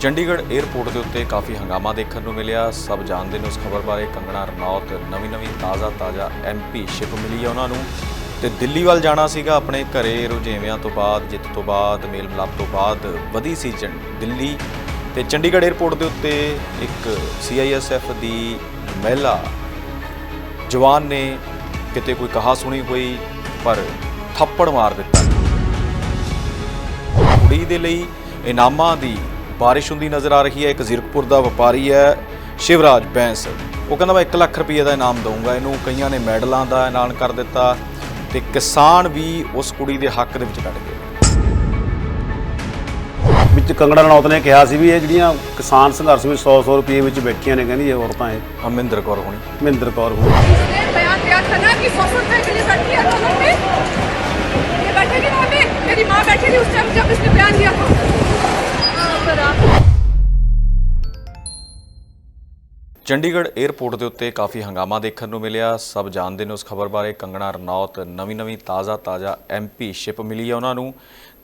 Chandigarh airport ਦੇ ਉੱਤੇ ਕਾਫੀ ਹੰਗਾਮਾ ਦੇਖਣ ਨੂੰ ਮਿਲਿਆ। ਸਭ ਜਾਣਦੇ ਨੇ ਉਸ ਖਬਰ ਬਾਰੇ। ਕੰਗਣਾ ਰਣੌਤ ਨਵੀਂ-ਨਵੀਂ ਤਾਜ਼ਾ-ਤਾਜ਼ਾ ਐਮਪੀ ਸ਼ਿਪ ਮਿਲੀ ਹੈ ਉਹਨਾਂ ਨੂੰ। ਤੇ ਦਿੱਲੀ ਵੱਲ ਜਾਣਾ ਸੀਗਾ ਆਪਣੇ ਘਰੇ ਰੁਝੇਵਿਆਂ ਤੋਂ ਬਾਅਦ, ਜਿੱਤ ਤੋਂ ਬਾਅਦ ਮੇਲ ਮਿਲਾਪ ਤੋਂ ਬਾਅਦ, ਵਧੀ ਸੀ ਚੰ- ਦਿੱਲੀ। ਤੇ ਚੰਡੀਗੜ੍ਹ 에ਅਰਪੋਰਟ ਦੇ ਉੱਤੇ ਇੱਕ ਸੀਆਈਐਸਐਫ ਦੀ ਮਹਿਲਾ ਜਵਾਨ ਨੇ ਕਿਤੇ ਕੋਈ ਕਹਾ ਸੁਣੀ ਹੋਈ, ਪਰ ਥੱਪੜ ਮਾਰ ਦਿੱਤਾ। ਕੁੜੀ ਦੇ ਲਈ ਇਨਾਮਾਂ ਦੀ ਬਾਰਿਸ਼ ਹੁੰਦੀ ਨਜ਼ਰ ਆ ਰਹੀ ਹੈ ਇੱਕ ਜ਼ੀਰਕਪੁਰ ਦਾ ਵਪਾਰੀ ਹੈ ਸ਼ਿਵਰਾਜ ਬੈਂਸ ਉਹ ਕਹਿੰਦਾ ਮੈਂ 1 ਲੱਖ ਰੁਪਏ ਦਾ ਇਨਾਮ ਦਊਂਗਾ ਇਹਨੂੰ ਕਈਆਂ ਨੇ ਮੈਡਲਾਂ ਦਾ ਐਲਾਨ ਕਰ ਦਿੱਤਾ ਤੇ ਕਿਸਾਨ ਵੀ ਉਸ ਕੁੜੀ ਦੇ ਹੱਕ ਦੇ ਵਿੱਚ ਡਟ ਗਏ ਵਿੱਚ ਕੰਗਣਾ ਰਣੌਤ ਨੇ ਕਿਹਾ ਸੀ ਵੀ ਇਹ ਜਿਹੜੀਆਂ ਕਿਸਾਨ ਸੰਘਰਸ਼ ਵਿੱਚ 100 100 ਰੁਪਏ ਵਿੱਚ ਬੈਠੀਆਂ ਨੇ ਕਹਿੰਦੀ ਇਹ ਔਰਤਾਂ ਇਹ ਅਮਿੰਦਰ ਕੌਰ ਹੋਣੀ ਮਹਿੰਦਰ ਕੌਰ ਹੋਣੀ उसने बयान दिया था ना कि सौ सौ रुपए के लिए बैठी है दोनों में ये बैठेगी वहाँ पे मेरी माँ बैठी थी उस टाइम जब इसने बयान दिया था हाँ, पर आप ਚੰਡੀਗੜ੍ਹ 에ਅਰਪੋਰਟ ਦੇ ਉੱਤੇ ਕਾਫੀ ਹੰਗਾਮਾ ਦੇਖਣ ਨੂੰ ਮਿਲਿਆ। ਸਭ ਜਾਣਦੇ ਨੇ ਉਸ ਖਬਰ ਬਾਰੇ। ਕੰਗਣਾ ਰਣੌਤ ਨਵੀਂ-ਨਵੀਂ ਤਾਜ਼ਾ-ਤਾਜ਼ਾ ਐਮਪੀ ਸ਼ਿਪ ਮਿਲੀ ਹੈ ਉਹਨਾਂ ਨੂੰ।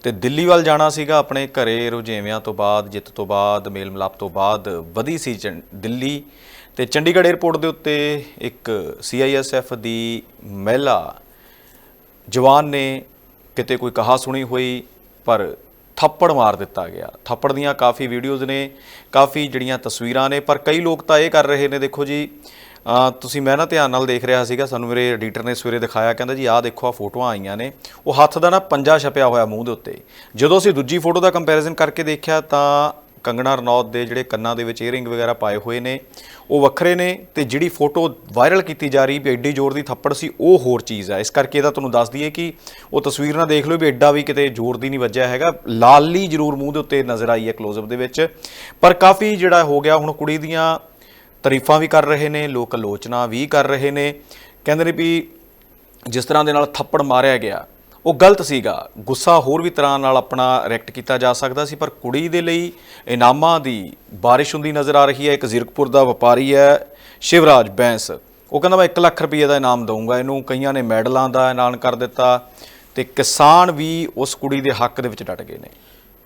ਤੇ ਦਿੱਲੀ ਵੱਲ ਜਾਣਾ ਸੀਗਾ ਆਪਣੇ ਘਰੇ ਰੁਝੇਵਿਆਂ ਤੋਂ ਬਾਅਦ, ਜਿੱਤ ਤੋਂ ਬਾਅਦ ਮੇਲ ਮਿਲਾਪ ਤੋਂ ਬਾਅਦ, ਵਧੀ ਸੀ ਚੰ- ਦਿੱਲੀ। ਤੇ ਚੰਡੀਗੜ੍ਹ 에ਅਰਪੋਰਟ ਦੇ ਉੱਤੇ ਇੱਕ ਸੀਆਈਐਸਐਫ ਦੀ ਮਹਿਲਾ ਜਵਾਨ ਨੇ ਕਿਤੇ ਕੋਈ ਕਹਾ ਸੁਣੀ ਹੋਈ, ਪਰ ਥੱਪੜ ਮਾਰ ਦਿੱਤਾ ਗਿਆ। ਥੱਪੜ ਦੀਆਂ ਕਾਫੀ ਵੀਡੀਓਜ਼ ਨੇ, ਕਾਫੀ ਜਿਹੜੀਆਂ ਤਸਵੀਰਾਂ ਨੇ, ਪਰ ਕਈ ਲੋਕ ਤਾਂ ਇਹ ਕਰ ਰਹੇ ਨੇ, ਦੇਖੋ ਜੀ ਤੁਸੀਂ ਮੈਂ ਨਾ ਧਿਆਨ ਨਾਲ ਦੇਖ ਰਿਹਾ ਸੀਗਾ, ਸਾਨੂੰ ਮੇਰੇ ਐਡੀਟਰ ਨੇ ਸਵੇਰੇ ਦਿਖਾਇਆ, ਕਹਿੰਦਾ ਜੀ, ਆਹ ਦੇਖੋ ਆ ਫੋਟੋਆਂ ਆਈਆਂ ਨੇ। ਉਹ ਹੱਥ ਦਾ ਨਾ ਪੰਜਾ ਛਪਿਆ ਹੋਇਆ ਮੂੰਹ ਦੇ ਉੱਤੇ। ਜਦੋਂ ਅਸੀਂ ਦੂਜੀ ਫੋਟੋ ਦਾ ਕੰਪੈਰੀਜ਼ਨ ਕਰਕੇ ਦੇਖਿਆ ਤਾਂ ਕੰਗਣਾ ਰਣੌਤ ਦੇ ਜਿਹੜੇ ਕੰਨਾਂ ਦੇ ਵਿੱਚ ਏਅਰਿੰਗ ਵਗੈਰਾ ਪਾਏ ਹੋਏ ਨੇ, ਉਹ ਵੱਖਰੇ ਨੇ ਤੇ ਜਿਹੜੀ ਫੋਟੋ ਵਾਇਰਲ ਕੀਤੀ ਜਾ ਰਹੀ ਵੀ ਐਡੀ ਜ਼ੋਰ ਦੀ ਥੱਪੜ ਸੀ, ਉਹ ਹੋਰ ਚੀਜ਼ ਹੈ ਇਸ ਕਰਕੇ ਇਹਦਾ ਤੁਹਾਨੂੰ ਦੱਸ ਦਈਏ ਕਿ ਉਹ ਤਸਵੀਰ ਨਾਲ ਦੇਖ ਲਓ ਵੀ ਐਡਾ ਵੀ ਕਿਤੇ ਜ਼ੋਰ ਦੀ ਨਹੀਂ ਵੱਜਿਆ ਹੈਗਾ। ਲਾਲੀ ਜ਼ਰੂਰ ਮੂੰਹ ਦੇ ਉੱਤੇ ਨਜ਼ਰ ਆਈ ਹੈ ਕਲੋਜ਼ਅਪ ਦੇ ਵਿੱਚ। ਪਰ ਕਾਫੀ ਜਿਹੜਾ ਹੋ ਗਿਆ, ਹੁਣ ਕੁੜੀ ਦੀਆਂ ਤਾਰੀਫਾਂ ਵੀ ਕਰ ਰਹੇ ਨੇ, ਲੋਕ ਆਲੋਚਨਾ ਵੀ ਕਰ ਰਹੇ ਨੇ। ਕਹਿੰਦੇ ਨੇ ਵੀ ਜਿਸ ਤਰ੍ਹਾਂ ਦੇ ਨਾਲ ਥੱਪੜ ਮਾਰਿਆ ਗਿਆ ਉਹ ਗਲਤ ਸੀਗਾ। ਗੁੱਸਾ ਹੋਰ ਵੀ ਤਰ੍ਹਾਂ ਨਾਲ ਆਪਣਾ ਰਿਐਕਟ ਕੀਤਾ ਜਾ ਸਕਦਾ ਸੀ ਪਰ ਕੁੜੀ ਦੇ ਲਈ ਇਨਾਮਾਂ ਦੀ ਬਾਰਿਸ਼ ਹੁੰਦੀ ਨਜ਼ਰ ਆ ਰਹੀ ਹੈ। ਇੱਕ ਜ਼ੀਰਕਪੁਰ ਦਾ ਵਪਾਰੀ ਹੈ ਸ਼ਿਵਰਾਜ ਬੈਂਸ। ਉਹ ਕਹਿੰਦਾ ਮੈਂ 1 ਲੱਖ ਰੁਪਏ ਦਾ ਇਨਾਮ ਦਊਂਗਾ। ਇਹਨੂੰ ਕਈਆਂ ਨੇ ਮੈਡਲਾਂ ਦਾ ਐਲਾਨ ਕਰ ਦਿੱਤਾ ਤੇ ਕਿਸਾਨ ਵੀ ਉਸ ਕੁੜੀ ਦੇ ਹੱਕ ਦੇ ਵਿੱਚ ਡਟ ਗਏ ਨੇ।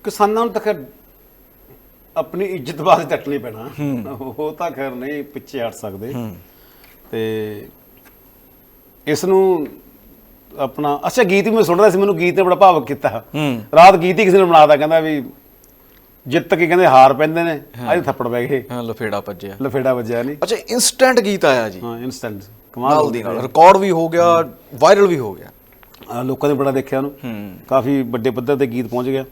ਕਿਸਾਨਾਂ ਨੂੰ ਤਾਂ ਖੈਰ ਆਪਣੀ ਇੱਜ਼ਤ ਬਾਰੇ ਡਟਣੀ ਪੈਣਾ। ਉਹ ਤਾਂ ਖੈਰ ਨਹੀਂ ਪਿੱਛੇ ਹਟ ਸਕਦੇ। ਤੇ ਇਸ ਨੂੰ ਆਪਣਾ ਅੱਛਾ ਗੀਤ ਵੀ ਮੈਂ ਸੁਣ ਰਿਹਾ ਸੀ ਮੈਨੂੰ ਗੀਤ ਨੇ ਬੜਾ ਭਾਵਕ ਕੀਤਾ। ਹੂੰ। ਰਾਤ ਗੀਤ ਹੀ ਕਿਸੇ ਨੇ ਬਣਾਤਾ ਕਹਿੰਦਾ ਵੀ ਜਿੱਤ ਕੇ ਕਹਿੰਦੇ ਹਾਰ ਪੈਂਦੇ ਨੇ ਅੱਜ ਥੱਪੜ ਪੈ ਗਏ। ਹਾਂ ਲਫੇੜਾ ਭੱਜਿਆ। ਲਫੇੜਾ ਵੱਜਿਆ ਨਹੀਂ ਅੱਛਾ ਇਨਸਟੈਂਟ ਗੀਤ ਆਇਆ ਜੀ। ਹਾਂ ਇਨਸਟੈਂਟ ਕਮਾਲ ਦੀ ਨਾਲ। ਰਿਕਾਰਡ ਵੀ ਹੋ ਗਿਆ ਵਾਇਰਲ ਵੀ ਹੋ ਗਿਆ। ਲੋਕਾਂ ਨੇ ਬੜਾ ਦੇਖਿਆ ਉਹਨੂੰ। ਹੂੰ। ਕਾਫੀ ਵੱਡੇ ਪੱਧਰ ਤੇ ਗੀਤ ਪਹੁੰਚ ਗਿਆ।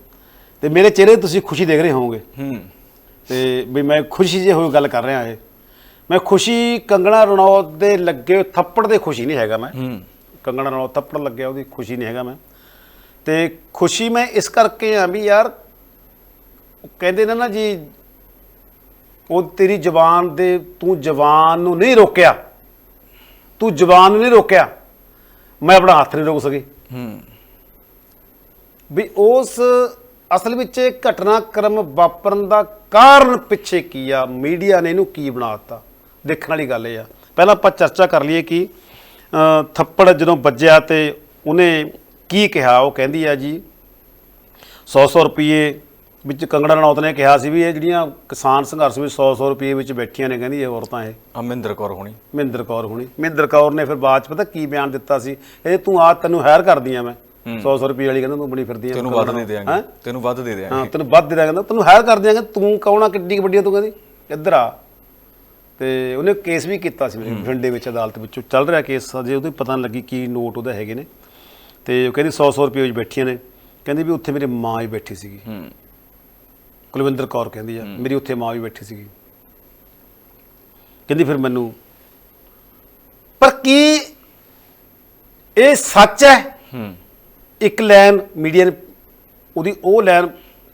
ਤੇ ਮੇਰੇ ਚਿਹਰੇ ਤੁਸੀਂ ਖੁਸ਼ੀ ਦੇਖ ਰਹੇ ਹੋਵੋਗੇ। ਹੂੰ। ਤੇ ਵੀ ਮੈਂ ਖੁਸ਼ੀ ਜੇ ਹੋਈ ਗੱਲ ਕਰ ਰਿਹਾ ਇਹ। ਮੈਂ ਖੁਸ਼ੀ ਕੰਗਣਾ ਰਣੌਤ ਦੇ ਲੱਗੇ ਥੱਪੜ ਦੇ ਖੁਸ਼ੀ ਨਹੀਂ ਹੈਗਾ ਮੈਂ। ਹੂੰ। ਕੰਗਣਾ ਰਣੌਤ ਥੱਪੜ ਲੱਗਿਆ ਉਹਦੀ ਖੁਸ਼ੀ ਨਹੀਂ ਹੈਗਾ ਮੈਂ। ਤੇ ਖੁਸ਼ੀ ਮੈਂ ਇਸ ਕਰਕੇ ਆ ਵੀ ਯਾਰ ਉਹ ਕਹਿੰਦੇ ਨੇ ਨਾ ਜੀ ਉਹ ਤੇਰੀ ਜ਼ਬਾਨ ਦੇ ਤੂੰ ਜ਼ਬਾਨ ਨੂੰ ਨਹੀਂ ਰੋਕਿਆ। ਤੂੰ ਜ਼ਬਾਨ ਨੂੰ ਨਹੀਂ ਰੋਕਿਆ। ਮੈਂ ਆਪਣਾ ਹੱਥ ਨਹੀਂ ਰੋਕ ਸਕੀ। ਹੂੰ। ਵੀ ਉਸ ਅਸਲ ਵਿੱਚ ਇਹ ਘਟਨਾਕ੍ਰਮ ਵਾਪਰਨ ਦਾ ਕਾਰਨ ਪਿੱਛੇ ਕੀ ਆ? ਮੀਡੀਆ ਨੇ ਇਹਨੂੰ ਕੀ ਬਣਾਤਾ ਦੇਖਣ ਵਾਲੀ ਗੱਲ ਇਹ ਆ। ਪਹਿਲਾਂ ਆਪਾਂ ਚਰਚਾ ਕਰ ਲਈਏ ਕਿ ਥੱਪੜ ਜਦੋਂ ਵੱਜਿਆ ਤੇ ਉਹਨੇ ਕੀ ਕਿਹਾ? ਉਹ ਕਹਿੰਦੀ ਆ ਜੀ 100-100 ਰੁਪਏ ਵਿੱਚ ਕੰਗਣਾ ਰਣੌਤ ਨੇ ਕਿਹਾ ਸੀ ਵੀ ਇਹ ਜਿਹੜੀਆਂ ਕਿਸਾਨ ਸੰਘਰਸ਼ ਵਿੱਚ 100-100 ਰੁਪਏ ਵਿੱਚ ਬੈਠੀਆਂ ਨੇ ਕਹਿੰਦੀ ਇਹ ਔਰਤਾਂ ਇਹ। ਅਮਿੰਦਰ ਕੌਰ ਹੋਣੀ। ਮਹਿੰਦਰ ਕੌਰ ਹੁਣੀ। ਮਹਿੰਦਰ ਕੌਰ ਨੇ ਫਿਰ ਬਾਅਦ ਚ ਪਤਾ ਕੀ ਬਿਆਨ ਦਿੱਤਾ ਸੀ? ਇਹ ਤੂੰ ਆ ਤੈਨੂੰ ਹਾਇਰ ਕਰਦੀਆਂ ਮੈਂ। 100-100 ਰੁਪਏ ਵਾਲੀ ਕਹਿੰਦਾ ਤੂੰ ਬਣੀ ਫਿਰਦੀ ਆ। ਤੈਨੂੰ ਵੱਧ ਦੇ ਦੇਾਂਗੇ? ਤੈਨੂੰ ਵੱਧ ਦੇ ਦੇਾਂਗੇ ਹਾਂ ਤੈਨੂੰ ਵੱਧ ਦੇ ਦਾਂਗਾ ਤੈਨੂੰ ਹਾਇਰ ਕਰ ਦਿਆਂਗੇ ਤੂੰ ਕੌਣ ਕਿੱਡੀ ਵੱਡੀ ਆ ਤੂੰ ਕਹਿੰਦੀ? ਇੱਧਰ ਆ। ਤੇ ਉਹਨੇ ਕੇਸ ਵੀ ਕੀਤਾ ਸੀ ਮੇਰੇ ਬਠਿੰਡੇ ਵਿੱਚ ਅਦਾਲਤ ਵਿੱਚ। ਚੱਲ ਰਿਹਾ ਕੇਸ ਅਜੇ ਉਹਦੇ ਪਤਾ ਨਹੀਂ ਲੱਗੀ ਕੀ ਨੋਟ ਉਹਦਾ ਹੈਗੇ ਨੇ। ਤੇ ਉਹ ਕਹਿੰਦੀ 100 100 ਰੁਪਏ ਵਿੱਚ ਬੈਠੀਆਂ ਨੇ। ਕਹਿੰਦੀ ਵੀ ਉੱਥੇ ਮੇਰੀ ਮਾਂ ਹੀ ਬੈਠੀ ਸੀਗੀ। ਹੂੰ। ਕੁਲਵਿੰਦਰ ਕੌਰ ਕਹਿੰਦੀ ਆ ਮੇਰੀ ਉੱਥੇ ਮਾਂ ਵੀ ਬੈਠੀ ਸੀਗੀ। ਕਹਿੰਦੀ ਫਿਰ ਮੈਨੂੰ ਪਰ ਕੀ ਇਹ ਸੱਚ ਹੈ? ਹੂੰ। ਇੱਕ ਲਾਈਨ ਮੀਡੀਆ ਨੇ ਉਹਦੀ ਉਹ ਲਾਈਨ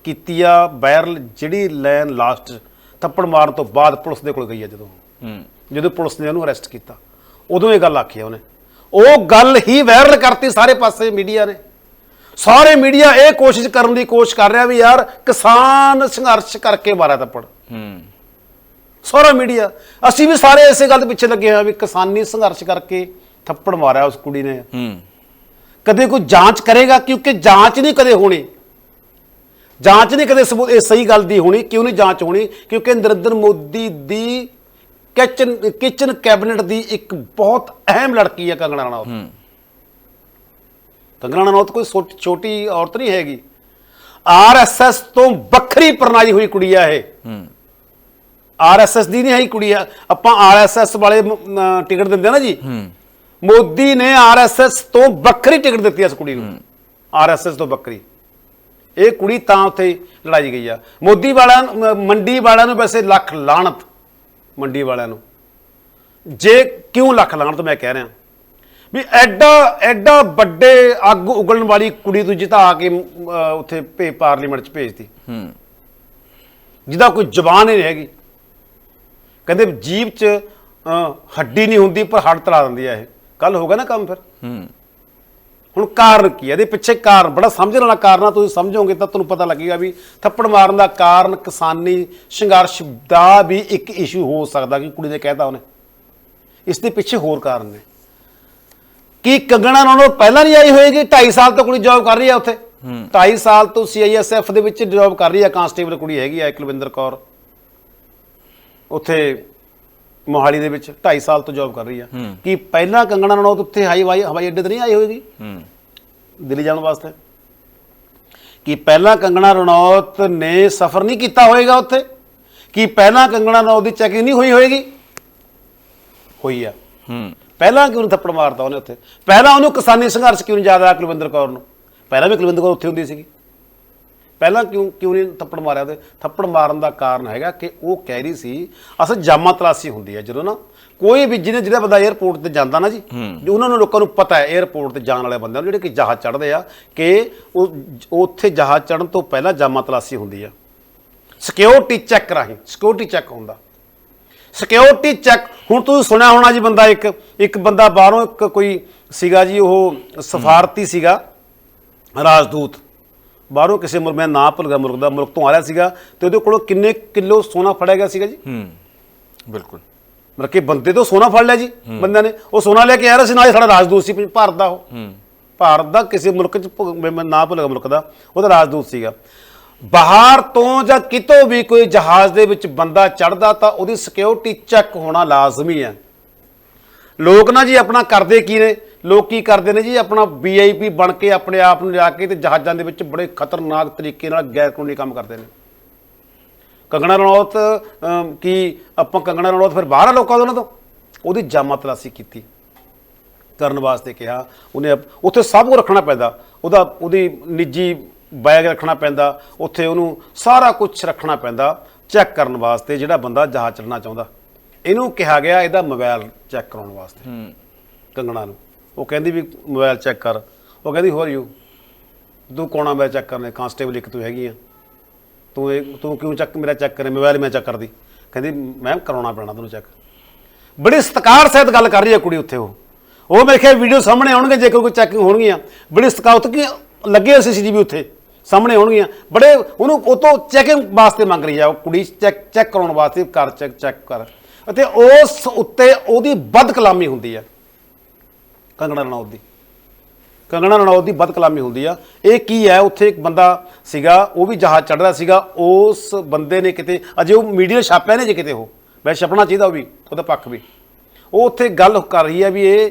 ਕੀਤੀ ਆ ਵਾਇਰਲ ਜਿਹੜੀ ਲਾਈਨ ਲਾਸਟ ਥੱਪੜ ਮਾਰਨ ਤੋਂ ਬਾਅਦ ਪੁਲਿਸ ਦੇ ਕੋਲ ਗਈ ਆ ਜਦੋਂ। ਜਦੋਂ ਪੁਲਿਸ ਨੇ ਉਹਨੂੰ ਅਰੈਸਟ ਕੀਤਾ ਉਦੋਂ ਇਹ ਗੱਲ ਆਖੀ ਉਹਨੇ। ਉਹ ਗੱਲ ਹੀ ਵਾਇਰਲ ਕਰਤੀ ਸਾਰੇ ਪਾਸੇ ਮੀਡੀਆ ਨੇ। ਸਾਰੇ ਮੀਡੀਆ ਇਹ ਕੋਸ਼ਿਸ਼ ਕਰਨ ਦੀ ਕੋਸ਼ਿਸ਼ ਕਰ ਰਿਹਾ ਵੀ ਯਾਰ ਕਿਸਾਨ ਸੰਘਰਸ਼ ਕਰਕੇ ਮਾਰਿਆ ਥੱਪੜ। ਹੂੰ। ਸਾਰਾ ਮੀਡੀਆ। ਅਸੀਂ ਵੀ ਸਾਰੇ ਇਸੇ ਗੱਲ ਦੇ ਪਿੱਛੇ ਲੱਗੇ ਹੋਏ ਆ ਵੀ ਕਿਸਾਨੀ ਸੰਘਰਸ਼ ਕਰਕੇ ਥੱਪੜ ਮਾਰਿਆ ਉਸ ਕੁੜੀ ਨੇ। ਹੂੰ। ਕਦੇ ਕੋਈ ਜਾਂਚ ਕਰੇਗਾ? ਕਿਉਂਕਿ ਜਾਂਚ ਨਹੀਂ ਕਦੇ ਹੋਣੀ। ਜਾਂਚ ਨਹੀਂ ਕਦੇ ਸਬੂਤ ਇਹ ਸਹੀ ਗੱਲ ਦੀ ਹੋਣੀ। ਕਿਉਂ ਨਹੀਂ ਜਾਂਚ ਹੋਣੀ? ਕਿਉਂਕਿ ਨਰਿੰਦਰ ਮੋਦੀ ਦੀ ਕਿਚਨ ਕਿਚਨ ਕੈਬਨਿਟ ਦੀ ਇੱਕ ਬਹੁਤ ਅਹਿਮ ਲੜਕੀ ਹੈ ਕੰਗਣਾ ਰਣੌਤ। ਕੰਗਣਾ ਰਣੌਤ ਕੋਈ ਛੋਟੀ- ਔਰਤ ਨਹੀਂ ਹੈਗੀ। ਆਰਐਸਐਸ ਤੋਂ ਵੱਖਰੀ ਪ੍ਰਣਾਲੀ ਹੋਈ ਕੁੜੀ ਆ ਇਹ। ਆਰਐਸਐਸ ਦੀ ਨਹੀਂ ਹੈ ਕੁੜੀ ਆ। ਆਪਾਂ ਆਰਐਸਐਸ ਵਾਲੇ ਟਿਕਟ ਦਿੰਦੇ ਆ ਨਾ ਜੀ। ਮੋਦੀ ਨੇ ਆਰਐਸਐਸ ਤੋਂ ਵੱਖਰੀ ਟਿਕਟ ਦਿੱਤੀ ਇਸ ਕੁੜੀ ਨੂੰ। ਆਰਐਸਐਸ ਤੋਂ ਵੱਖਰੀ। ਇਹ ਕੁੜੀ ਤਾਂ ਉੱਥੇ ਲੜਾਈ ਗਈ ਆ। ਮੋਦੀ ਮ- ਮੰਡੀ ਵਾਲਿਆਂ ਨੂੰ ਵੈਸੇ ਲੱਖ ਲਾਣਤ ਮੰਡੀ ਵਾਲਿਆਂ ਨੂੰ। ਜੇ ਕਿਉਂ ਲੱਖ ਲਾਣਤ ਮੈਂ ਕਹਿ ਰਿਹਾ। ਵੀ ਐਡਾ ਐਡਾ ਵੱਡੇ ਅੱਗ ਉਗਲਣ ਵਾਲੀ ਕੁੜੀ ਤੂੰ ਜਿਤਾ ਕੇ ਉੱਥੇ ਭੇ ਪਾਰਲੀਮੈਂਟ ਚ ਭੇਜਤੀ। ਹੂੰ। ਜਿਹਦਾ ਕੋਈ ਜ਼ਬਾਨ ਹੀ ਨਹੀਂ ਹੈਗੀ। ਕਹਿੰਦੇ ਜੀਭ 'ਚ ਹੱਡੀ ਨਹੀਂ ਹੁੰਦੀ ਪਰ ਹੱਡ ਤਲਾ ਦਿੰਦੀ ਆ ਇਹ। ਕੱਲ ਹੋਗਾ ਨਾ ਕੰਮ ਫਿਰ। ਹੂੰ। ਹੁਣ ਕਾਰਨ ਕੀ ਹੈ? ਇਹਦੇ ਪਿੱਛੇ ਕਾਰਨ ਬੜਾ ਸਮਝਣ ਵਾਲਾ ਕਾਰਨ ਆ ਤੁਸੀਂ ਸਮਝੋਗੇ ਤਾਂ ਤੁਹਾਨੂੰ ਪਤਾ ਲੱਗੇਗਾ ਵੀ ਥੱਪੜ ਮਾਰਨ ਦਾ ਕਾਰਨ ਕਿਸਾਨੀ ਸੰਘਰਸ਼ ਦਾ ਵੀ ਇੱਕ ਇਸ਼ੂ ਹੋ ਸਕਦਾ ਕਿ ਕੁੜੀ ਨੇ ਕਹਿਤਾ ਉਹਨੇ। ਇਸ ਦੇ ਪਿੱਛੇ ਹੋਰ ਕਾਰਨ ਨੇ। ਕੀ ਕੰਗਣਾ ਨਾਲੋਂ ਪਹਿਲਾਂ ਨਹੀਂ ਆਈ ਹੋਏਗੀ? 2.5 ਸਾਲ ਤੋਂ ਕੁੜੀ ਜੌਬ ਕਰ ਰਹੀ ਹੈ ਉੱਥੇ। 2.5 ਸਾਲ ਤੋਂ ਸੀਆਈਐਸਐਫ ਦੇ ਵਿੱਚ ਜੌਬ ਕਰ ਰਹੀ ਹੈ ਕਾਂਸਟੇਬਲ ਕੁੜੀ ਹੈਗੀ ਆ ਕੁਲਵਿੰਦਰ ਕੌਰ। ਉੱਥੇ ਮੋਹਾਲੀ ਦੇ ਵਿੱਚ 2.5 ਸਾਲ ਤੋਂ ਜੌਬ ਕਰ ਰਹੀ ਆ। ਕੀ ਪਹਿਲਾਂ ਕੰਗਣਾ ਨਾਲੋਂ ਉੱਥੇ ਹਾਈ ਹਵਾਈ ਹਵਾਈ ਅੱਡੇ ਤੇ ਨਹੀਂ ਆਈ ਹੋਏਗੀ? ਹੂੰ। ਦਿੱਲੀ ਜਾਣ ਵਾਸਤੇ। ਕੀ ਪਹਿਲਾਂ ਕੰਗਣਾ ਰਣੌਤ ਨੇ ਸਫ਼ਰ ਨਹੀਂ ਕੀਤਾ ਹੋਏਗਾ ਉੱਥੇ? ਕੀ ਪਹਿਲਾਂ ਕੰਗਣਾ ਰਣੌਤ ਦੀ ਚੈਕਿੰਗ ਨਹੀਂ ਹੋਈ ਹੋਏਗੀ? ਹੋਈ ਆ। ਹੂੰ। ਪਹਿਲਾਂ ਕਿਉਂ ਨੀ ਥੱਪੜ ਮਾਰਦਾ ਉਹਨੇ ਉੱਥੇ? ਪਹਿਲਾਂ ਉਹਨੂੰ ਕਿਸਾਨੀ ਸੰਘਰਸ਼ ਕਿਉਂ ਨਹੀਂ ਯਾਦ ਆਇਆ ਕੁਲਵਿੰਦਰ ਕੌਰ ਨੂੰ? ਪਹਿਲਾਂ ਵੀ ਕੁਲਵਿੰਦਰ ਕੌਰ ਉੱਥੇ ਹੁੰਦੀ ਸੀਗੀ। ਪਹਿਲਾਂ ਕਿਉਂ ਕਿਉਂ ਨਹੀਂ ਥੱਪੜ ਮਾਰਿਆ ਉਹਦੇ ਥੱਪੜ ਮਾਰਨ ਦਾ ਕਾਰਨ ਹੈਗਾ ਕਿ ਉਹ ਕਹਿ ਰਹੀ ਸੀ ਅਸਲ ਜਾਮਾ ਤਲਾਸੀ ਹੁੰਦੀ ਹੈ ਜਦੋਂ ਨਾ ਕੋਈ ਵੀ ਜਿਹਨੇ ਜਿਹੜਾ ਬੰਦਾ 에ਅਰਪੋਰਟ ਤੇ ਜਾਂਦਾ ਨਾ ਜੀ ਜੋ ਉਹਨਾਂ ਨੂੰ ਲੋਕਾਂ ਨੂੰ ਪਤਾ ਹੈ 에ਅਰਪੋਰਟ ਤੇ ਜਾਣ ਵਾਲੇ ਬੰਦਿਆਂ ਨੂੰ ਜਿਹੜੇ ਕਿ ਜਹਾਜ਼ ਚੜ੍ਹਦੇ ਆ ਕਿ ਉਹ ਉਹ ਉੱਥੇ ਜਹਾਜ਼ ਚੜ੍ਹਨ ਤੋਂ ਪਹਿਲਾਂ ਜਾਮਾ ਤਲਾਸੀ ਹੁੰਦੀ ਆ। ਸਿਕਿਉਰਿਟੀ ਚੈੱਕ ਰਾਹੀਂ ਸਿਕਿਉਰਿਟੀ ਚੈੱਕ ਹੁੰਦਾ ਸਿਕਿਉਰਿਟੀ ਚੈੱਕ ਹੁਣ ਤੁਸੀਂ ਸੁਣਿਆ ਹੋਣਾ ਜੀ ਬੰਦਾ ਇੱਕ ਇੱਕ ਬੰਦਾ ਬਾਹਰੋਂ ਇੱਕ ਕੋਈ ਸੀਗਾ ਜੀ ਉਹ ਸਫਾਰਤੀ ਸੀਗਾ ਰਾਜਦੂਤ। ਬਾਹਰੋਂ ਕਿਸੇ ਮੁਲਕ ਮੈਂ ਨਾਂ ਭੁੱਲ ਗਿਆ ਮੁਲਕ ਦਾ ਮੁਲਕ ਤੋਂ ਆ ਰਿਹਾ ਸੀਗਾ ਤੇ ਉਹਦੇ ਕੋਲੋਂ ਕਿੰਨੇ ਕਿਲੋ ਸੋਨਾ ਫੜਿਆ ਗਿਆ ਸੀਗਾ ਜੀ? ਹੂੰ ਬਿਲਕੁਲ। ਮਤਲਬ ਕਿ ਬੰਦੇ ਤੋਂ ਸੋਨਾ ਫੜ ਲਿਆ ਜੀ ਬੰਦਿਆਂ ਨੇ। ਉਹ ਸੋਨਾ ਲੈ ਕੇ ਆ ਰਿਹਾ ਸੀ ਨਾਲੇ ਸਾਡਾ ਰਾਜਦੂਤ ਸੀ ਭਾਰਤ ਦਾ ਉਹ। ਹੂੰ। ਭਾਰਤ ਦਾ ਕਿਸੇ ਮੁਲਕ ਚ ਮੈਂ ਨਾਂ ਭੁੱਲ ਗਿਆ ਮੁਲਕ ਦਾ ਉਹਦਾ ਰਾਜਦੂਤ ਸੀਗਾ। ਬਾਹਰ ਤੋਂ ਜਾਂ ਕਿਤੋਂ ਵੀ ਕੋਈ ਜਹਾਜ਼ ਦੇ ਵਿੱਚ ਬੰਦਾ ਚੜਦਾ ਤਾਂ ਉਹਦੀ ਸਿਕਿਉਰਿਟੀ ਚੈੱਕ ਹੋਣਾ ਲਾਜ਼ਮੀ ਹੈ। ਲੋਕ ਨਾ ਜੀ ਆਪਣਾ ਕਰਦੇ ਕੀ ਨੇ? ਲੋਕ ਕੀ ਕਰਦੇ ਨੇ ਜੀ? ਆਪਣਾ ਵੀਆਈਪੀ ਬਣ ਕੇ ਆਪਣੇ ਆਪ ਨੂੰ ਲਿਆ ਕੇ ਤੇ ਜਹਾਜ਼ਾਂ ਦੇ ਵਿੱਚ ਬੜੇ ਖਤਰਨਾਕ ਤਰੀਕੇ ਨਾਲ ਗੈਰ ਕਾਨੂੰਨੀ ਕੰਮ ਕਰਦੇ ਨੇ। ਕੰਗਣਾ ਰਣੌਤ ਕੀ ਆਪਾਂ ਕੰਗਣਾ ਰਣੌਤ ਫਿਰ ਬਾਹਰ ਲੋਕਾਂ ਤੋਂ ਉਹਨਾਂ ਤੋਂ? ਉਹਦੀ ਜਾਮਾ ਤਲਾਸੀ ਕੀਤੀ। ਕਰਨ ਵਾਸਤੇ ਕਿਹਾ। ਉਹਨੇ ਉੱਥੇ ਸਭ ਕੁਝ ਰੱਖਣਾ ਪੈਂਦਾ। ਉਹਦਾ ਉਹਦੀ ਨਿੱਜੀ ਬੈਗ ਰੱਖਣਾ ਪੈਂਦਾ। ਉੱਥੇ ਉਹਨੂੰ ਸਾਰਾ ਕੁਝ ਰੱਖਣਾ ਪੈਂਦਾ ਚੈੱਕ ਕਰਨ ਵਾਸਤੇ ਜਿਹੜਾ ਬੰਦਾ ਜਹਾਜ਼ ਚੜਨਾ ਚਾਹੁੰਦਾ। ਇਹਨੂੰ ਕਿਹਾ ਗਿਆ ਇਹਦਾ ਮੋਬਾਈਲ ਚੈੱਕ ਕਰਾਉਣ ਵਾਸਤੇ। ਹੂੰ। ਕੰਗਣਾ ਨੂੰ। ਉਹ ਕਹਿੰਦੀ ਵੀ ਮੋਬਾਈਲ ਚੈੱਕ ਕਰ। ਉਹ ਕਹਿੰਦੀ ਹੋਰ ਯੂ ਤੂੰ ਕੋਣਾ ਮੈਂ ਚੈੱਕ ਕਰਨੇ। ਕਾਂਸਟੇਬਲ ਇੱਕ ਤੂੰ ਹੈਗੀ ਆ। ਤੂੰ ਇਹ, ਤੂੰ ਕਿਉਂ ਚੈੱਕ, ਮੇਰਾ ਚੈੱਕ ਕਰੇ ਮੋਬਾਈਲ ਮੈਂ ਚੈੱਕ ਕਰਦੀ। ਕਹਿੰਦੀ ਮੈਮ ਕਰਾਉਣਾ ਪੈਣਾ ਤੈਨੂੰ ਚੈੱਕ। ਬੜੀ ਸਤਿਕਾਰ ਸਹਿਤ ਗੱਲ ਕਰ ਰਹੀ ਹੈ ਕੁੜੀ ਉੱਥੇ ਉਹ। ਉਹ ਮੇਰੇ ਖਿਆਲ ਵੀਡੀਓ ਸਾਹਮਣੇ ਆਉਣਗੇ, ਜੇਕਰ ਕੋਈ ਚੈਕਿੰਗ ਹੋਣਗੀਆਂ। ਬੜੀ ਸਤਿਕਾਰ, ਉੱਥੇ ਕੀ ਲੱਗੇ ਸੀਸੀਟੀਵੀ ਉੱਥੇ? ਸਾਹਮਣੇ ਹੋਣਗੀਆਂ ਬੜੇ ਉਹਨੂੰ, ਉਹ ਤੋਂ ਚੈਕਿੰਗ ਵਾਸਤੇ ਮੰਗ ਰਹੀ ਆ ਉਹ ਕੁੜੀ। ਚੈੱਕ ਚੈੱਕ ਕਰਾਉਣ ਵਾਸਤੇ ਕਰ ਚੈੱਕ ਚੈੱਕ ਕਰ। ਅਤੇ ਉਸ ਉੱਤੇ ਉਹਦੀ ਬਦ ਕਲਾਮੀ ਹੁੰਦੀ ਆ। ਕੰਗਣਾ ਰਣੌਤ ਦੀ। ਕੰਗਣਾ ਰਣੌਤ ਦੀ ਬਦਕਲਾਮੀ ਹੁੰਦੀ ਆ। ਇਹ ਕੀ ਹੈ? ਉੱਥੇ ਇੱਕ ਬੰਦਾ ਸੀਗਾ, ਉਹ ਵੀ ਜਹਾਜ਼ ਚੜ੍ਹ ਰਿਹਾ ਸੀਗਾ। ਉਸ ਬੰਦੇ ਨੇ ਕਿਤੇ, ਅਜੇ ਉਹ ਮੀਡੀਆ ਛਾਪਿਆ ਨੇ ਜੇ ਕਿਤੇ ਉਹ। ਮੈਂ ਛਪਣਾ ਚਾਹੀਦਾ ਉਹ ਵੀ, ਉਹਦਾ ਪੱਖ ਵੀ। ਉਹ ਉੱਥੇ ਗੱਲ ਕਰ ਰਹੀ ਹੈ ਵੀ ਇਹ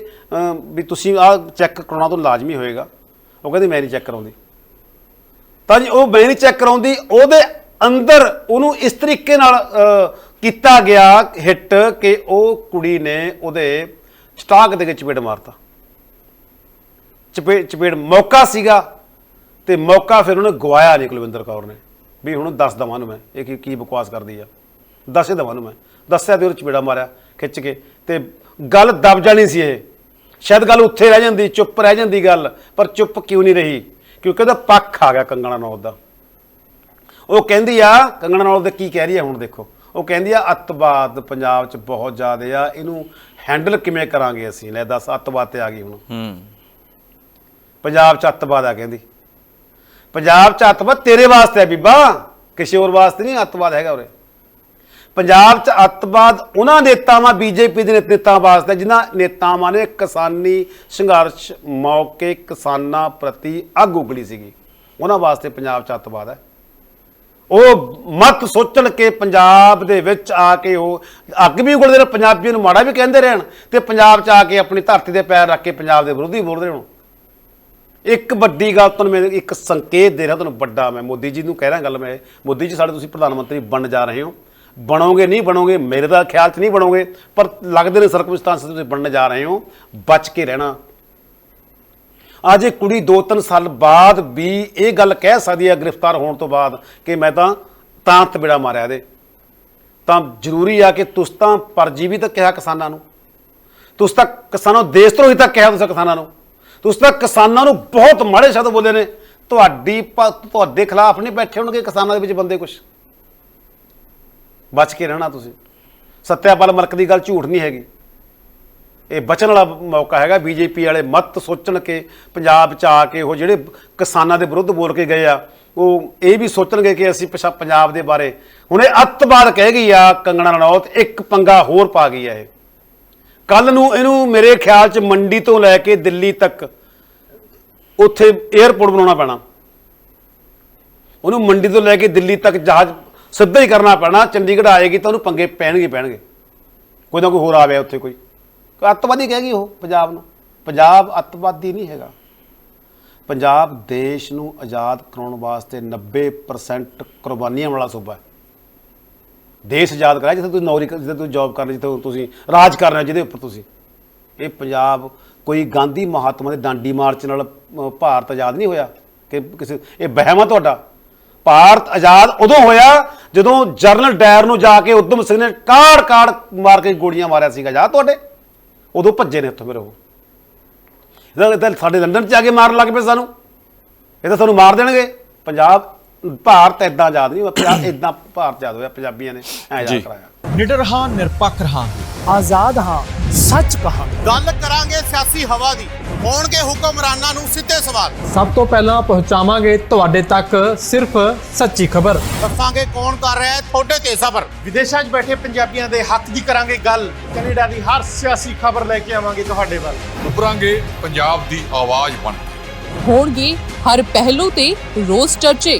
ਵੀ ਤੁਸੀਂ ਆਹ ਚੈੱਕ ਕਰਾਉਣਾ ਤੋਂ ਲਾਜ਼ਮੀ ਹੋਏਗਾ। ਉਹ ਕਹਿੰਦੀ, ਮੈਂ ਨਹੀਂ ਚੈੱਕ ਕਰਾਉਂਦੀ। ਤਾਂ ਜੀ, ਉਹ ਮੈਂ ਨਹੀਂ ਚੈੱਕ ਕਰਾਉਂਦੀ, ਉਹਦੇ ਅੰਦਰ ਉਹਨੂੰ ਇਸ ਤਰੀਕੇ ਨਾਲ ਕੀਤਾ ਗਿਆ ਹਿੱਟ ਕਿ ਉਹ ਕੁੜੀ ਨੇ ਉਹਦੇ ਸਟਾਕ ਦੇ ਵਿੱਚ ਚਪੇੜ ਮਾਰਤਾ। ਚਪੇੜ ਚਪੇੜ ਮੌਕਾ ਸੀਗਾ ਤੇ ਮੌਕਾ ਫਿਰ ਉਹਨੇ ਗਵਾਇਆ ਨਹੀਂ ਕੁਲਵਿੰਦਰ ਕੌਰ ਨੇ। ਵੀ ਹੁਣ ਦੱਸ ਦਵਾਂ ਨੂੰ ਮੈਂ, ਇਹ ਕੀ ਕੀ ਬਕਵਾਸ ਕਰਦੀ ਆ। ਦੱਸੇ ਦਵਾਂ ਨੂੰ ਮੈਂ। ਦੱਸਿਆ ਤੇ ਉਹ ਚਪੇੜਾ ਮਾਰਿਆ ਖਿੱਚ ਕੇ ਤੇ ਗੱਲ ਦਬ ਜਾਣੀ ਸੀ ਇਹ। ਸ਼ਾਇਦ ਗੱਲ ਉੱਥੇ ਰਹਿ ਜਾਂਦੀ, ਚੁੱਪ ਰਹਿ ਜਾਂਦੀ ਗੱਲ, ਪਰ ਚੁੱਪ ਕਿਉਂ ਨਹੀਂ ਰਹੀ? ਕਿਉਂਕਿ ਉਹਦਾ ਪੱਖ ਆ ਗਿਆ ਕੰਗਣਾ ਨੌਤ ਦਾ। ਉਹ ਕਹਿੰਦੀ ਆ, ਕੰਗਣਾ ਨੌਤ ਦੇ ਕੀ ਕਹਿ ਰਹੀ ਆ ਹੁਣ ਦੇਖੋ। ਉਹ ਕਹਿੰਦੀ ਆ, ਅੱਤਵਾਦ ਪੰਜਾਬ 'ਚ ਬਹੁਤ ਜ਼ਿਆਦਾ ਆ, ਇਹਨੂੰ ਹੈਂਡਲ ਕਿਵੇਂ ਕਰਾਂਗੇ ਅਸੀਂ? ਲੈ ਦੱਸ, ਅੱਤਵਾਦ ਤੇ ਆ ਗਈ ਹੁਣ। ਹੂੰ। ਪੰਜਾਬ 'ਚ ਅੱਤਵਾਦ ਆ ਕਹਿੰਦੀ। ਪੰਜਾਬ 'ਚ ਅੱਤਵਾਦ ਤੇਰੇ ਵਾਸਤੇ ਆ ਬੀਬਾ, ਕਿਸੇ ਹੋਰ ਵਾਸਤੇ ਨਹੀਂ ਅੱਤਵਾਦ ਹੈਗਾ ਉਰੇ। ਪੰਜਾਬ 'ਚ ਅੱਤਵਾਦ ਉਹਨਾਂ ਨੇਤਾਵਾਂ, ਬੀਜੇਪੀ ਦੇ ਨੇਤਾਵਾਂ ਵਾਸਤੇ ਜਿਨ੍ਹਾਂ ਨੇਤਾਵਾਂ ਨੇ ਕਿਸਾਨੀ ਸੰਘਰਸ਼ ਮੌਕੇ ਕਿਸਾਨਾਂ ਪ੍ਰਤੀ ਅੱਗ ਉਗਲੀ ਸੀਗੀ। ਉਹਨਾਂ ਵਾਸਤੇ ਪੰਜਾਬ 'ਚ ਅੱਤਵਾਦ ਹੈ। ਉਹ ਮਤ ਸੋਚਣ ਕੇ ਪੰਜਾਬ ਦੇ ਵਿੱਚ ਆ ਕੇ ਉਹ ਅੱਗ ਵੀ ਉਗਲਦੇ ਰਹੇ ਪੰਜਾਬੀਆਂ ਨੂੰ ਮਾੜਾ ਵੀ ਕਹਿੰਦੇ ਰਹਿਣ ਤੇ ਪੰਜਾਬ 'ਚ ਆ ਕੇ ਆਪਣੀ ਧਰਤੀ ਦੇ ਪੈਰ ਰੱਖ ਕੇ ਪੰਜਾਬ ਦੇ ਵਿਰੋਧੀ ਬੋਲਦੇ ਰਹਿਣ ਇੱਕ ਵੱਡੀ ਗੱਲ ਤੁਹਾਨੂੰ ਮੈਂ ਇੱਕ ਸੰਕੇਤ ਦੇ ਰਿਹਾ, ਤੁਹਾਨੂੰ ਵੱਡਾ ਮੈਂ ਮੋਦੀ ਜੀ ਨੂੰ ਕਹਿ ਰਿਹਾ ਗੱਲ ਮੈਂ। ਮੋਦੀ ਜੀ, ਸਾਡੇ ਤੁਸੀਂ ਪ੍ਰਧਾਨ ਮੰਤਰੀ ਬਣ ਜਾ ਰਹੇ ਹੋ। ਬਣੋਗੇ, ਨਹੀਂ ਬਣੋਗੇ, ਮੇਰੇ ਦਾ ਖਿਆਲ 'ਚ ਨਹੀਂ ਬਣੋਗੇ, ਪਰ ਲੱਗਦੇ ਨੇ ਸਰਕਮਸਟੈਂਸ ਤੁਸੀਂ ਬਣਨ ਜਾ ਰਹੇ ਹੋ, ਬਚ ਕੇ ਰਹਿਣਾ। ਅੱਜ ਇਹ ਕੁੜੀ 2-3 ਸਾਲ ਬਾਅਦ ਵੀ ਇਹ ਗੱਲ ਕਹਿ ਸਕਦੀ ਹੈ ਗ੍ਰਿਫਤਾਰ ਹੋਣ ਤੋਂ ਬਾਅਦ ਕਿ ਮੈਂ ਤਾਂ ਤਾਂ ਤਬੇੜਾ ਮਾਰਿਆ ਇਹਦੇ। ਤਾਂ ਜ਼ਰੂਰੀ ਆ ਕਿ ਤੁਸੀਂ ਤਾਂ ਪਰਜੀਵੀ ਤਾਂ ਕਿਹਾ ਕਿਸਾਨਾਂ ਨੂੰ। ਤੁਸੀਂ ਤਾਂ ਕਿਸਾਨਾਂ ਨੂੰ ਦੇਸ਼ ਧਰੋਹੀ ਤਾਂ ਕਿਹਾ ਤੁਸੀਂ ਕਿਸਾਨਾਂ ਨੂੰ। ਤੁਸੀਂ ਤਾਂ ਕਿਸਾਨਾਂ ਨੂੰ ਬਹੁਤ ਮਾੜੇ ਸ਼ਬਦ ਬੋਲੇ ਨੇ। ਤੁਹਾਡੀ ਪ- ਤੁਹਾਡੇ ਖਿਲਾਫ ਨਹੀਂ ਬੈਠੇ ਹੋਣਗੇ ਕਿਸਾਨਾਂ ਦੇ ਵਿੱਚ ਬੰਦੇ ਕੁਝ ਬਚ ਕੇ ਰਹਿਣਾ ਤੁਸੀਂ। ਸੱਤਿਆਪਾਲ ਮਲਕ ਦੀ ਗੱਲ ਝੂਠ ਨਹੀਂ ਹੈਗੀ। ਇਹ ਬਚਣ ਵਾਲਾ ਮੌਕਾ ਹੈਗਾ। ਬੀਜੇਪੀ ਵਾਲੇ ਮਤ ਸੋਚਣ ਕੇ, ਪੰਜਾਬ ਚ ਆ ਕੇ ਉਹ ਜਿਹੜੇ ਕਿਸਾਨਾਂ ਦੇ ਵਿਰੁੱਧ ਬੋਲ ਕੇ ਗਏ ਆ, ਉਹ ਇਹ ਵੀ ਸੋਚਣਗੇ ਕਿ ਅਸੀਂ ਪਿਛਾ ਪੰਜਾਬ ਦੇ ਬਾਰੇ। ਹੁਣ ਇਹ ਅੱਤਵਾਦ ਕਹਿ ਗਈ ਆ ਕੰਗਣਾ ਰਣੌਤ, ਇੱਕ ਪੰਗਾ ਹੋਰ ਪਾ ਗਈ ਆ ਇਹ। ਕੱਲ ਨੂੰ ਇਹਨੂੰ ਮੇਰੇ ਖਿਆਲ ਚ ਮੰਡੀ ਤੋਂ ਲੈ ਕੇ ਦਿੱਲੀ ਤੱਕ ਉੱਥੇ 에ਅਰਪੋਰਟ ਬਣਾਉਣਾ ਪੈਣਾ। ਉਹਨੂੰ ਮੰਡੀ ਤੋਂ ਲੈ ਕੇ ਦਿੱਲੀ ਤੱਕ ਜਹਾਜ਼ ਸਿੱਧਾ ਹੀ ਕਰਨਾ ਪੈਣਾ, ਚੰਡੀਗੜ੍ਹ ਆਏਗੀ ਤਾਂ ਉਹਨੂੰ ਪੰਗੇ ਪੈਣਗੇ ਪੈਣਗੇ। ਕੋਈ ਨਾ ਕੋਈ ਹੋਰ ਆਵੇ ਉੱਥੇ ਕੋਈ। ਕੋਈ ਅੱਤਵਾਦੀ ਕਹਿ ਗਈ ਉਹ ਪੰਜਾਬ ਨੂੰ। ਪੰਜਾਬ ਅੱਤਵਾਦੀ ਨਹੀਂ ਹੈਗਾ। ਪੰਜਾਬ ਦੇਸ਼ ਨੂੰ ਆਜ਼ਾਦ ਕਰਾਉਣ ਵਾਸਤੇ 90% ਕੁਰਬਾਨੀਆਂ ਵਾਲਾ ਸੂਬਾ ਹੈ। ਦੇਸ਼ ਆਜ਼ਾਦ ਕਰਾਇਆ, ਜਿੱਥੇ ਤੁਸੀਂ ਨੌਕਰੀ ਕਰ- ਜਿੱਥੇ ਤੁਸੀਂ ਜੌਬ ਕਰ ਰਹੇ, ਜਿੱਥੇ ਤੁਸੀਂ ਰਾਜ ਕਰ ਰਹੇ ਹੋ, ਜਿਹਦੇ ਉੱਪਰ ਤੁਸੀਂ। ਇਹ ਪੰਜਾਬ ਕੋਈ ਗਾਂਧੀ ਮਹਾਤਮਾ ਦੇ ਡਾਂਡੀ ਮਾਰਚ ਨਾਲ ਭਾਰਤ ਆਜ਼ਾਦ ਨਹੀਂ ਹੋਇਆ ਕਿ ਕਿਸੇ, ਇਹ ਵਹਿਮ ਆ ਤੁਹਾਡਾ। ਭਾਰਤ ਆਜ਼ਾਦ ਉਦੋਂ ਹੋਇਆ ਜਦੋਂ ਜਰਨਲ ਡਾਇਰ ਨੂੰ ਜਾ ਕੇ ਉਦਮ ਸਿੰਘ ਨੇ ਕਾੜ ਕਾੜ ਮਾਰ ਕੇ ਗੋਲੀਆਂ ਮਾਰਿਆ ਸੀਗਾ। ਜਾ ਤੁਹਾਡੇ? ਉਦੋਂ ਭੱਜੇ ਨੇ ਉੱਥੋਂ ਮੇਰੇ ਉਹ। ਇਹਦਾ ਤਾਂ ਸਾਡੇ ਲੰਡਨ ਚ ਆ ਕੇ ਮਾਰਨ ਲੱਗ ਪਏ ਸਾਨੂੰ। ਇਹ ਤਾਂ ਸਾਨੂੰ ਮਾਰ ਦੇਣਗੇ। ਪੰਜਾਬ ਭਾਰਤ ਇਦਾਂ ਆਜ਼ਾਦ ਨਹੀਂ ਪੰਜਾਬ ਇਦਾਂ ਭਾਰਤ ਆਜ਼ਾਦ ਹੋਇਆ ਪੰਜਾਬੀਆਂ ਨੇ ਐ ਆਜ਼ਾਦ ਕਰਾਇਆ। ਨਿਡਰ ਹਾਂ ਨਿਰਪੱਖ ਰਹਾਂਗੇ ਆਜ਼ਾਦ ਹਾਂ ਸੱਚ ਕਹਾਂਗੇ। ਗੱਲ ਕਰਾਂਗੇ ਸਿਆਸੀ ਹਵਾ ਦੀ ਹੋਣਗੇ ਹੁਕਮਰਾਨਾਂ ਨੂੰ ਸਿੱਧੇ ਸਵਾਲ। ਸਭ ਤੋਂ ਪਹਿਲਾਂ ਪਹੁੰਚਾਵਾਂਗੇ ਤੁਹਾਡੇ ਤੱਕ ਸਿਰਫ ਸੱਚੀ ਖਬਰ। ਦੱਸਾਂਗੇ ਕੌਣ ਕਰ ਰਿਹਾ ਹੈ ਤੁਹਾਡੇ ਤੇ ਸਫਰ ਵਿਦੇਸ਼ਾਂ 'ਚ ਬੈਠੇ ਪੰਜਾਬੀਆਂ ਦੇ ਹੱਕ ਦੀ ਕਰਾਂਗੇ ਗੱਲ। ਕੈਨੇਡਾ ਦੀ ਹਰ ਸਿਆਸੀ ਖਬਰ ਲੈ ਕੇ ਆਵਾਂਗੇ ਤੁਹਾਡੇ ਵੱਲ। ਉਭਰਾਂਗੇ ਪੰਜਾਬ ਦੀ ਆਵਾਜ਼ ਬਣ ਹੋਣਗੇ ਹਰ ਪਹਿਲੂ ਤੇ ਰੋਜ਼ ਚਰਚੇ।